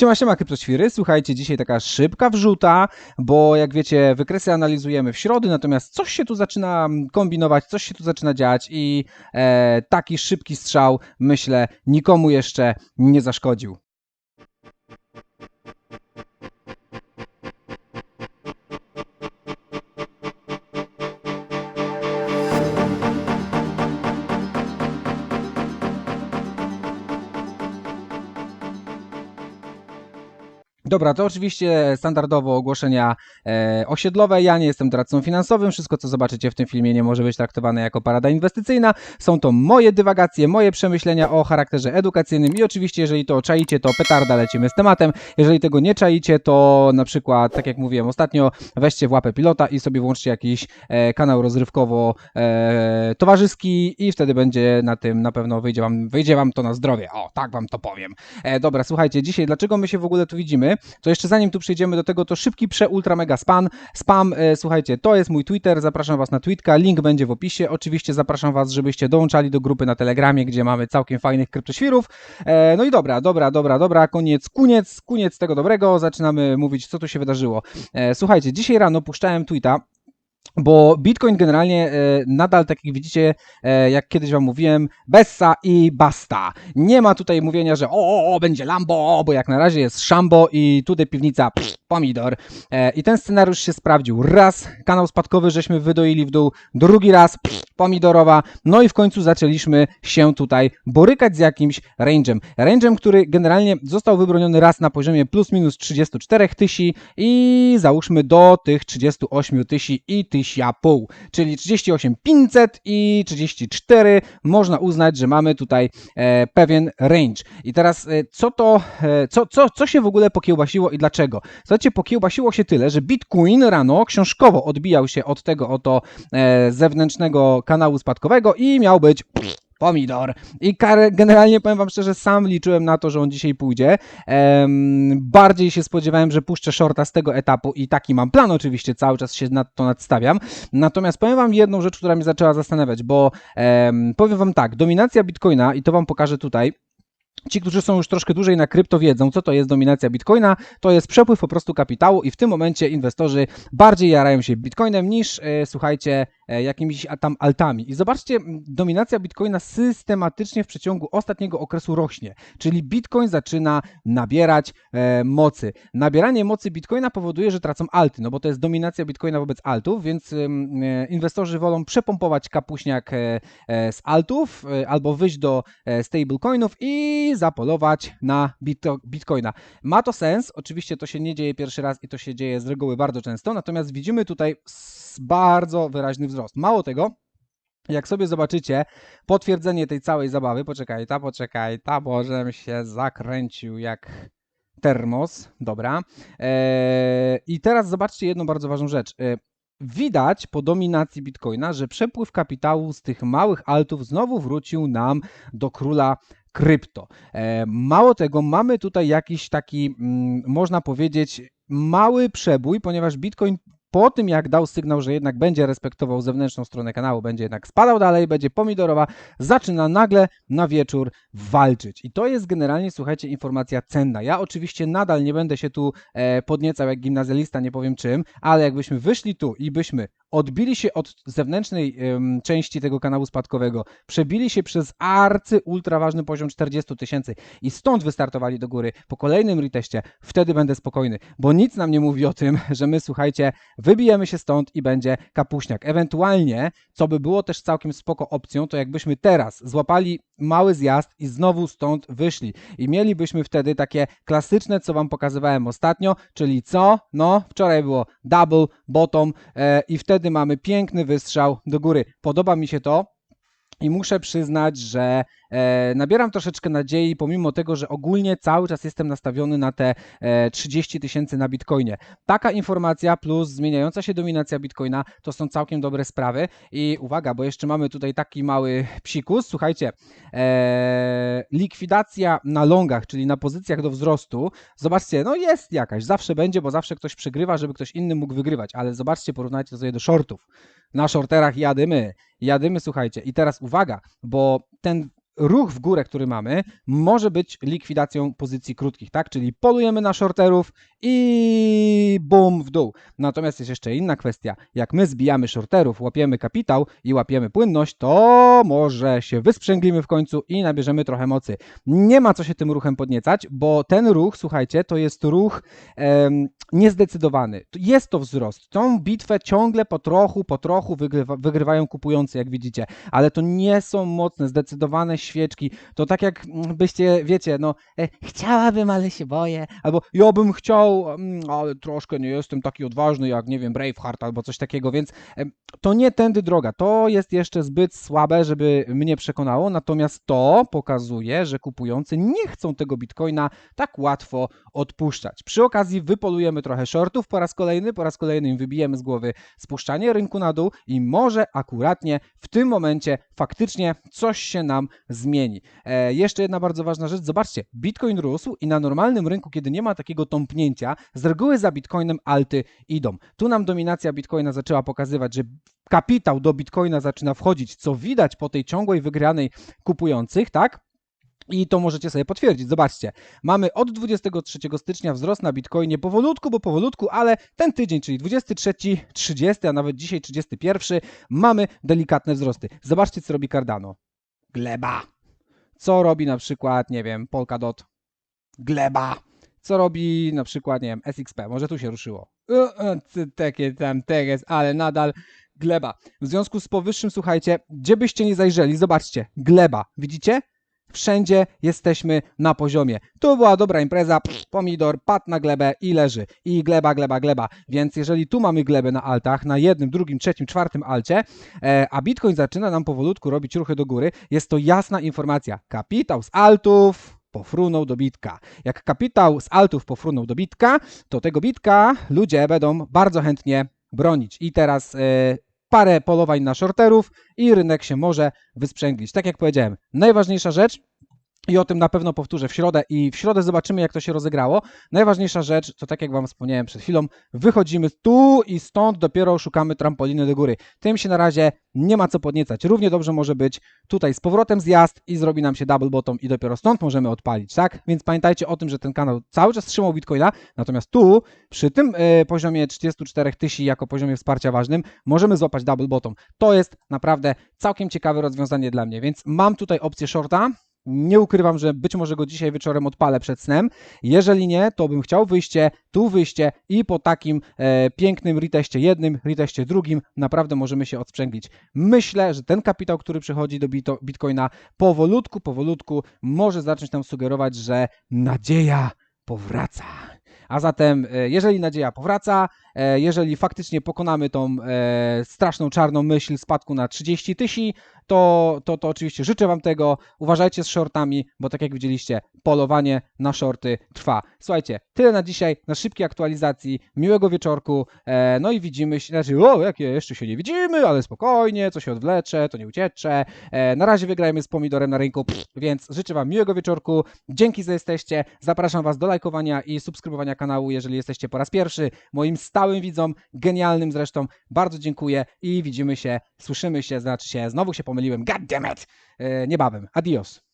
Siema, siema, kryptoświry. Słuchajcie, dzisiaj taka szybka wrzuta, bo jak wiecie, wykresy analizujemy w środę, natomiast coś się tu zaczyna kombinować, coś się tu zaczyna dziać i e, taki szybki strzał, myślę, nikomu jeszcze nie zaszkodził. Dobra, to oczywiście standardowo ogłoszenia e, osiedlowe. Ja nie jestem doradcą finansowym. Wszystko, co zobaczycie w tym filmie, nie może być traktowane jako parada inwestycyjna. Są to moje dywagacje, moje przemyślenia o charakterze edukacyjnym i oczywiście, jeżeli to czaicie, to petarda lecimy z tematem. Jeżeli tego nie czaicie, to na przykład, tak jak mówiłem ostatnio, weźcie w łapę pilota i sobie włączcie jakiś e, kanał rozrywkowo-towarzyski i wtedy będzie na tym na pewno wyjdzie wam, wyjdzie wam to na zdrowie. O, tak wam to powiem. E, dobra, słuchajcie, dzisiaj dlaczego my się w ogóle tu widzimy? To jeszcze zanim tu przejdziemy do tego, to szybki prze ultra mega spam. Spam, e, słuchajcie, to jest mój Twitter, zapraszam was na Twitka, link będzie w opisie. Oczywiście zapraszam was, żebyście dołączali do grupy na Telegramie, gdzie mamy całkiem fajnych kryptoświrów. E, no i dobra, dobra, dobra, dobra, koniec, koniec, koniec tego dobrego. Zaczynamy mówić, co tu się wydarzyło. E, słuchajcie, dzisiaj rano puszczałem tweeta, bo Bitcoin generalnie e, nadal, tak jak widzicie, e, jak kiedyś Wam mówiłem, bessa i basta. Nie ma tutaj mówienia, że o, o, o będzie Lambo, bo jak na razie jest Szambo i tutaj piwnica pff, pomidor. E, I ten scenariusz się sprawdził. Raz kanał spadkowy żeśmy wydoili w dół, drugi raz pomidorowa, no i w końcu zaczęliśmy się tutaj borykać z jakimś range'em. Range'em, który generalnie został wybroniony raz na poziomie plus minus 34 tysięcy i załóżmy do tych 38 tysięcy i 1000,5, czyli 38 500 i 34 można uznać, że mamy tutaj e, pewien range. I teraz e, co to, e, co, co, co się w ogóle pokiełbasiło i dlaczego? Pokiełbasiło się tyle, że Bitcoin rano książkowo odbijał się od tego oto e, zewnętrznego kanału spadkowego i miał być pomidor. I generalnie powiem wam szczerze, sam liczyłem na to, że on dzisiaj pójdzie. Bardziej się spodziewałem, że puszczę shorta z tego etapu i taki mam plan oczywiście, cały czas się na to nadstawiam. Natomiast powiem wam jedną rzecz, która mnie zaczęła zastanawiać, bo em, powiem wam tak, dominacja Bitcoina i to wam pokażę tutaj, Ci, którzy są już troszkę dłużej na krypto, wiedzą, co to jest dominacja bitcoina. To jest przepływ po prostu kapitału, i w tym momencie inwestorzy bardziej jarają się bitcoinem niż, e, słuchajcie, jakimiś a tam altami. I zobaczcie, dominacja bitcoina systematycznie w przeciągu ostatniego okresu rośnie, czyli bitcoin zaczyna nabierać e, mocy. Nabieranie mocy bitcoina powoduje, że tracą alty, no bo to jest dominacja bitcoina wobec altów, więc e, inwestorzy wolą przepompować kapuśniak e, e, z altów e, albo wyjść do e, stablecoinów i zapolować na bito- bitcoina. Ma to sens, oczywiście to się nie dzieje pierwszy raz i to się dzieje z reguły bardzo często, natomiast widzimy tutaj bardzo wyraźny wzrost. Mało tego, jak sobie zobaczycie potwierdzenie tej całej zabawy, poczekaj, ta, poczekaj, ta, bo żem się zakręcił jak termos, dobra. Eee, I teraz zobaczcie jedną bardzo ważną rzecz. Eee, Widać po dominacji Bitcoina, że przepływ kapitału z tych małych altów znowu wrócił nam do króla krypto. E, Mało tego, mamy tutaj jakiś taki, mm, można powiedzieć, mały przebój, ponieważ Bitcoin po tym, jak dał sygnał, że jednak będzie respektował zewnętrzną stronę kanału, będzie jednak spadał dalej, będzie pomidorowa, zaczyna nagle na wieczór walczyć. I to jest generalnie, słuchajcie, informacja cenna. Ja oczywiście nadal nie będę się tu e, podniecał jak gimnazjalista, nie powiem czym, ale jakbyśmy wyszli tu i byśmy odbili się od zewnętrznej em, części tego kanału spadkowego, przebili się przez arcy ultra ważny poziom 40 tysięcy i stąd wystartowali do góry po kolejnym reteście, wtedy będę spokojny, bo nic nam nie mówi o tym, że my, słuchajcie, wybijemy się stąd i będzie kapuśniak. Ewentualnie, co by było też całkiem spoko opcją, to jakbyśmy teraz złapali mały zjazd i znowu stąd wyszli. I mielibyśmy wtedy takie klasyczne, co wam pokazywałem ostatnio, czyli co? No, wczoraj było double, bottom e, i wtedy mamy piękny wystrzał do góry. Podoba mi się to. I muszę przyznać, że nabieram troszeczkę nadziei, pomimo tego, że ogólnie cały czas jestem nastawiony na te e, 30 tysięcy na bitcoinie. Taka informacja plus zmieniająca się dominacja bitcoina to są całkiem dobre sprawy. I uwaga, bo jeszcze mamy tutaj taki mały psikus. Słuchajcie, e, likwidacja na longach, czyli na pozycjach do wzrostu. Zobaczcie, no jest jakaś, zawsze będzie, bo zawsze ktoś przegrywa, żeby ktoś inny mógł wygrywać. Ale zobaczcie, porównajcie to sobie do shortów. Na shorterach jadymy, jadymy, słuchajcie. I teraz uwaga, bo ten ruch w górę, który mamy, może być likwidacją pozycji krótkich, tak? Czyli polujemy na shorterów i bum w dół. Natomiast jest jeszcze inna kwestia. Jak my zbijamy shorterów, łapiemy kapitał i łapiemy płynność, to może się wysprzęglimy w końcu i nabierzemy trochę mocy. Nie ma co się tym ruchem podniecać, bo ten ruch, słuchajcie, to jest ruch em, niezdecydowany. Jest to wzrost. Tą bitwę ciągle po trochu, po trochu wygrywa, wygrywają kupujący, jak widzicie, ale to nie są mocne, zdecydowane świeczki. To tak jak mm, wiecie, no e, chciałabym, ale się boję, albo ja bym chciał, mm, ale troszkę nie jestem taki odważny jak, nie wiem, Braveheart albo coś takiego, więc em, to nie tędy droga. To jest jeszcze zbyt słabe, żeby mnie przekonało, natomiast to pokazuje, że kupujący nie chcą tego bitcoina tak łatwo odpuszczać. Przy okazji wypolujemy trochę shortów po raz kolejny, po raz kolejny im wybijemy z głowy spuszczanie rynku na dół i może akuratnie w tym momencie faktycznie coś się nam zmieni. E, jeszcze jedna bardzo ważna rzecz, zobaczcie, bitcoin rósł i na normalnym rynku, kiedy nie ma takiego tąpnięcia, z reguły za bitcoinem alty idą. Tu nam dominacja bitcoina zaczęła pokazywać, że kapitał do bitcoina zaczyna wchodzić, co widać po tej ciągłej wygranej kupujących, tak? I to możecie sobie potwierdzić. Zobaczcie, mamy od 23 stycznia wzrost na Bitcoinie powolutku, bo powolutku, ale ten tydzień, czyli 23, 30, a nawet dzisiaj 31, mamy delikatne wzrosty. Zobaczcie, co robi Cardano. Gleba. Co robi na przykład, nie wiem, Polkadot? Gleba. Co robi na przykład, nie wiem, SXP? Może tu się ruszyło. Takie tam teges, ale nadal gleba. W związku z powyższym, słuchajcie, gdzie byście nie zajrzeli, zobaczcie, gleba. Widzicie? Wszędzie jesteśmy na poziomie. Tu była dobra impreza, pff, pomidor, padł na glebę i leży. I gleba, gleba, gleba. Więc jeżeli tu mamy glebę na altach, na jednym, drugim, trzecim, czwartym alcie, e, a Bitcoin zaczyna nam powolutku robić ruchy do góry, jest to jasna informacja. Kapitał z altów pofrunął do bitka. Jak kapitał z altów pofrunął do bitka, to tego bitka ludzie będą bardzo chętnie bronić. I teraz... E, parę polowań na shorterów i rynek się może wysprzęglić. Tak jak powiedziałem, najważniejsza rzecz, i o tym na pewno powtórzę w środę i w środę zobaczymy, jak to się rozegrało. Najważniejsza rzecz, to tak jak Wam wspomniałem przed chwilą, wychodzimy tu i stąd dopiero szukamy trampoliny do góry. Tym się na razie nie ma co podniecać. Równie dobrze może być tutaj z powrotem zjazd i zrobi nam się double bottom i dopiero stąd możemy odpalić, tak? Więc pamiętajcie o tym, że ten kanał cały czas trzymał Bitcoina, natomiast tu, przy tym e, poziomie 34 tysięcy jako poziomie wsparcia ważnym, możemy złapać double bottom. To jest naprawdę całkiem ciekawe rozwiązanie dla mnie, więc mam tutaj opcję shorta, nie ukrywam, że być może go dzisiaj wieczorem odpalę przed snem. Jeżeli nie, to bym chciał wyjście, tu wyjście i po takim e, pięknym reteście jednym, reteście drugim naprawdę możemy się odsprzęglić. Myślę, że ten kapitał, który przychodzi do bito, Bitcoina powolutku, powolutku może zacząć nam sugerować, że nadzieja powraca. A zatem, e, jeżeli nadzieja powraca, jeżeli faktycznie pokonamy tą e, straszną czarną myśl spadku na 30 tysięcy, to, to, to oczywiście życzę Wam tego. Uważajcie z shortami, bo tak jak widzieliście, polowanie na shorty trwa. Słuchajcie, tyle na dzisiaj, na szybkiej aktualizacji. Miłego wieczorku. E, no i widzimy się, znaczy, o, jakie jeszcze się nie widzimy, ale spokojnie, co się odwlecze, to nie uciecze. E, na razie wygrajmy z pomidorem na rynku, pff, więc życzę Wam miłego wieczorku. Dzięki, że jesteście. Zapraszam Was do lajkowania i subskrybowania kanału, jeżeli jesteście po raz pierwszy. Moim stałym widzom, genialnym zresztą, bardzo dziękuję i widzimy się, słyszymy się, znaczy się, znowu się pomyliłem, god damn it, e, niebawem. Adios.